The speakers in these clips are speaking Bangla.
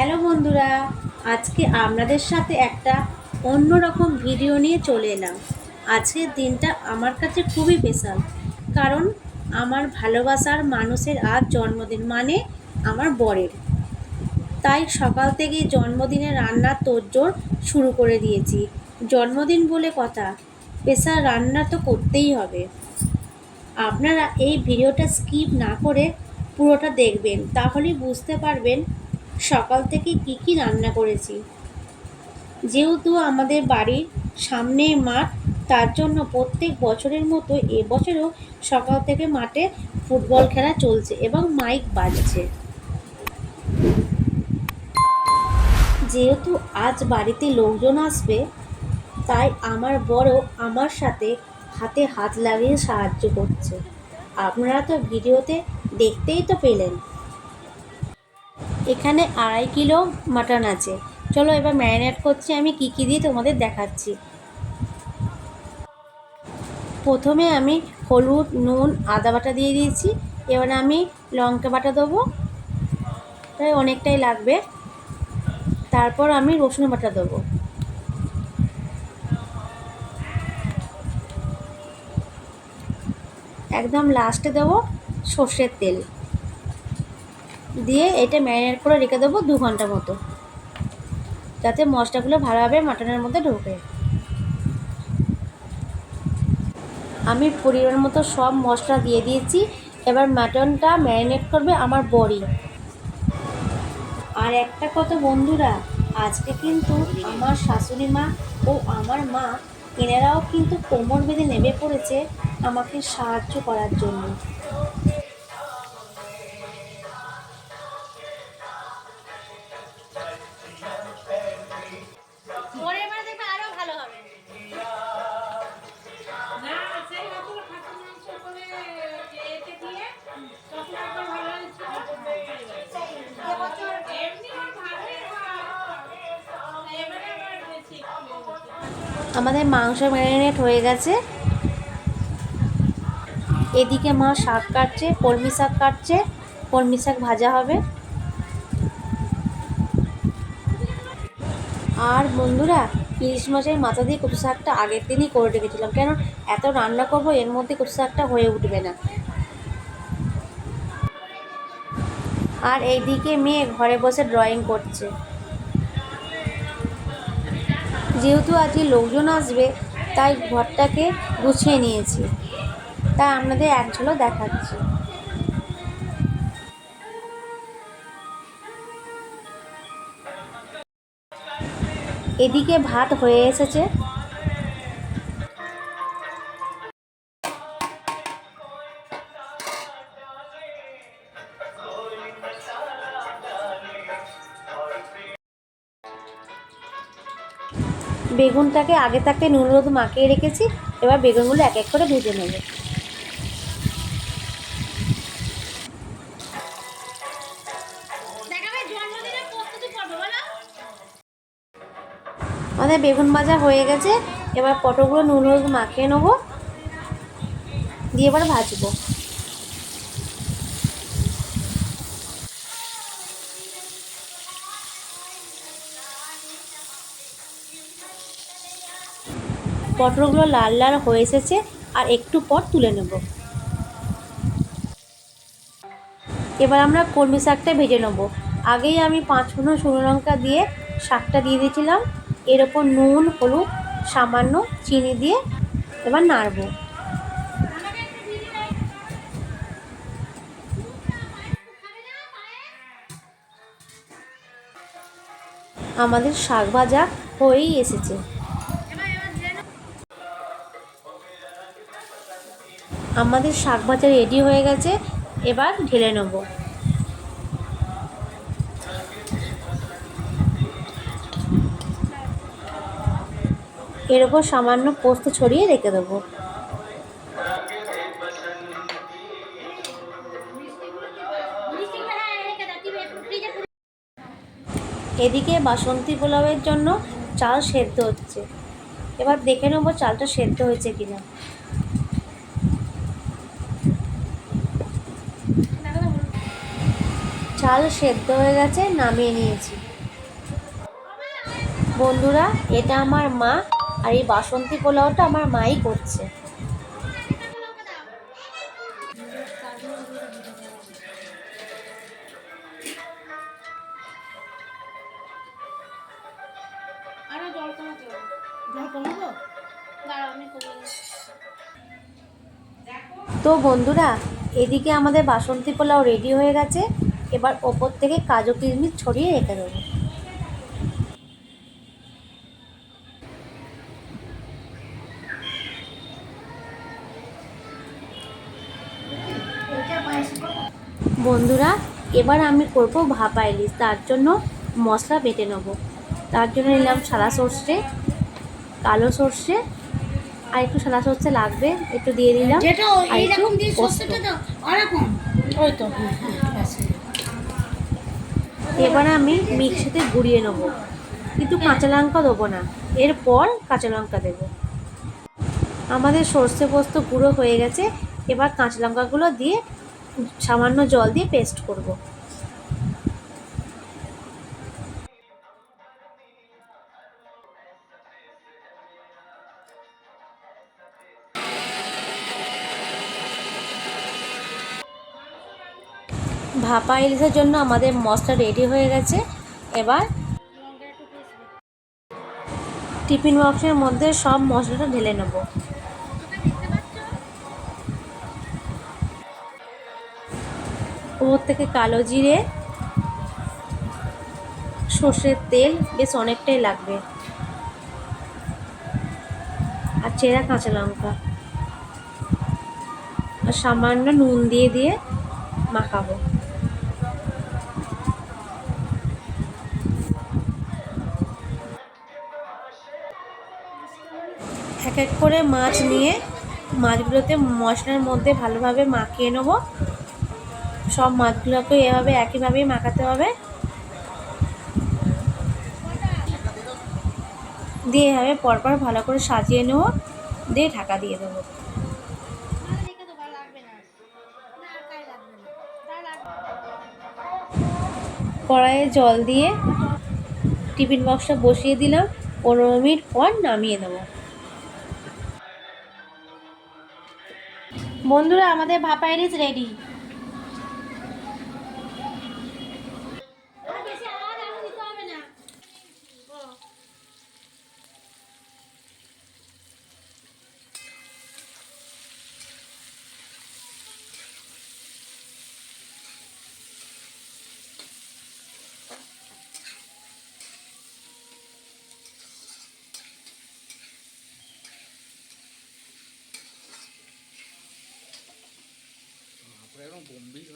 হ্যালো বন্ধুরা, আজকে আপনাদের সাথে একটা অন্য রকম ভিডিও নিয়ে চলে এলাম। আজকের দিনটা আমার কাছে খুবই স্পেশাল কারণ আমার ভালোবাসার মানুষের আজ জন্মদিন মানে আমার বরের। তাই সকাল থেকেই জন্মদিনে রান্নার তোড়জোড় শুরু করে দিয়েছি। জন্মদিন বলে কথা স্পেশাল রান্না তো করতেই হবে। আপনারা এই ভিডিওটা স্কিপ না করে পুরোটা দেখবেন, তাহলেই বুঝতে পারবেন সকাল থেকে কি কি রান্না করেছি। যেহেতু আমাদের বাড়ির সামনে মাঠ, তার জন্য প্রত্যেক বছরের মতো এবছরও সকাল থেকে মাঠে ফুটবল খেলা চলছে এবং মাইক বাজছে। যেহেতু আজ বাড়িতে লোকজন আসবে, তাই আমার বড় আমার সাথে হাতে হাত লাগিয়ে সাহায্য করছে। আপনারা তো ভিডিওতে দেখতেই তো পেলেন। এখানে আড়াই কিলো মাটন আছে। চলো এবার ম্যারিনেট করছি, আমি কী কী দিয়ে তোমাদের দেখাচ্ছি। প্রথমে আমি হলুদ, নুন, আদা বাটা দিয়ে দিয়েছি। এবার আমি লঙ্কা বাটা দেবো। প্রায় অনেকটাই লাগবে। তারপর আমি রসুন বাটা দেবো। একদম লাস্টে দেবো সর্ষের তেল। দিয়ে এটা ম্যারিনেট করে রেখে দেবো দু ঘণ্টা মতো। যাতে মশলাগুলো ভালোভাবে মাটনের মধ্যে ঢোকে। আমি পরিমাণ মতো সব মশলা দিয়ে দিয়েছি। এবার মাটনটা ম্যারিনেট করবে আমার বড়ি। আর একটা কথা বন্ধুরা, আজকে কিন্তু আমার শাশুড়ি মা ও আমার মা এনারাও কিন্তু কোমর বেঁধে নেমে পড়েছে আমাকে সাহায্য করার জন্য। আমাদের মাংস ম্যারিনেট হয়ে গেছে। এদিকে মা শাক কাটছে, কলমি শাক কাটছে, কলমি শাক ভাজা হবে। আর বন্ধুরা, ইলিশ মাছের মাথা দিয়ে কচু শাকটা আগের দিনই করে রেখেছিলাম। কেন? এত রান্না করব, এর মধ্যে কচু শাকটা হয়ে উঠবে না। আর এইদিকে মেয়ে ঘরে বসে ড্রয়িং করছে। যেহেতু আজকে লোকজন আসবে, তাই ঘরটাকে গুছিয়ে নিয়েছি। তাই আপনাদের এক ঝলক দেখাচ্ছি। এদিকে ভাত হয়ে এসেছে। বেগুনটাকে আগে থাকতে নুন হলুদ মাখিয়ে রেখেছি এবার বেগুনগুলো এক এক করে ভেজে নেব। আমাদের বেগুন ভাজা হয়ে গেছে এবার পটলগুলো নুন হলুদ মাখিয়ে নেব দিয়ে এবার ভাজবো। পটলগুলো লাল লাল হয়ে এসেছে, আর একটু পর তুলে নেব। এবার আমরা কলমি শাকটা ভেজে নেব। আগেই আমি পাঁচ ফোড়ন শুকনো লঙ্কা দিয়ে শাকটা দিয়ে দিয়েছিলাম। এর ওপর নুন, হলুদ, সামান্য চিনি দিয়ে এবার নাড়বো। আমাদের শাক ভাজা হয়েই এসেছে। আমাদের শাক ভাজা রেডি হয়ে গেছে, এবার ঢেলে নেব। এর ওপর সামান্য পোস্ত ছড়িয়ে রেখে দেবো। এদিকে বাসন্তী পোলাওয়ের জন্য চাল সেদ্ধ হচ্ছে। এবার দেখে নেব চালটা সেদ্ধ হয়েছে কিনা। চাল সেদ্ধ হয়ে গেছে নামিয়ে নিয়েছি। বন্ধুরা এটা আমার মা আর এই বাসন্তী পোলাওটা আমার মাই করছে। তো। বন্ধুরা এদিকে আমাদের বাসন্তী পোলাও রেডি হয়ে গেছে। এবার ওপর থেকে কাজু কিশমিশ ছড়িয়ে রেখে দেবো। বন্ধুরা এবার আমি করব ভাপা ইলিশ। তার জন্য মশলা বেটে নেব। তার জন্য নিলাম সাদা সর্ষে কালো সর্ষে আর একটু সাদা সর্ষে লাগবে একটু দিয়ে দিলাম। আর একটু ওই তো। এবার আমি মিক্সিতে গুঁড়িয়ে নেব। কিন্তু কাঁচা লঙ্কা দেবো না। এরপর কাঁচা লঙ্কা দেবো। আমাদের সর্ষে পোস্ত গুঁড়ো হয়ে গেছে। এবার কাঁচা লঙ্কাগুলো দিয়ে সামান্য জল দিয়ে পেস্ট করব। ভাপা ইলিশের জন্য আমাদের মশলা রেডি হয়ে গেছে। এবার টিফিন বক্সের মধ্যে সব মশলাটা ঢেলে নেব। ওর থেকে কালো জিরে, সর্ষের তেল, বেশ অনেকটাই লাগবে। আর চেরা কাঁচা লঙ্কা। আর সামান্য নুন দিয়ে দিয়ে মাখাবো। এক এক করে মাছ নিয়ে মাছগুলোতে মশলার মধ্যে ভালোভাবে মাখিয়ে নেব। সব মাছগুলোকে এভাবে একইভাবেই মাখাতে হবে। দিয়ে এভাবে পরপর ভালো করে সাজিয়ে নেব, দিয়ে ঢাকা দিয়ে দেবো। কড়াইয়ে জল দিয়ে টিফিন বক্সটা বসিয়ে দিলাম, পনেরো মিনিট পর নামিয়ে দেবো বন্ধুরা আমাদের ভাপা ইলিশ রেডি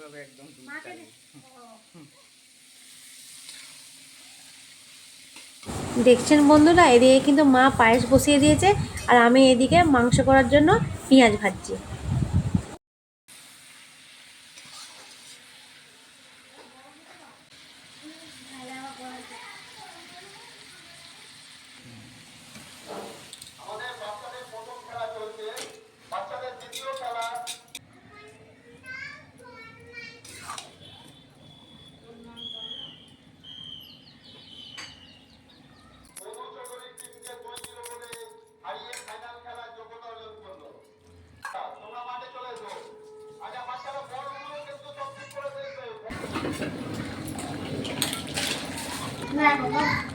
ভাবে একদম দুধ দেখছেন বন্ধুরা এদিকে কিন্তু মা পায়েস বসিয়ে দিয়েছে আর আমি এদিকে মাংস করার জন্য পেঁয়াজ ভাজছি। না বাবা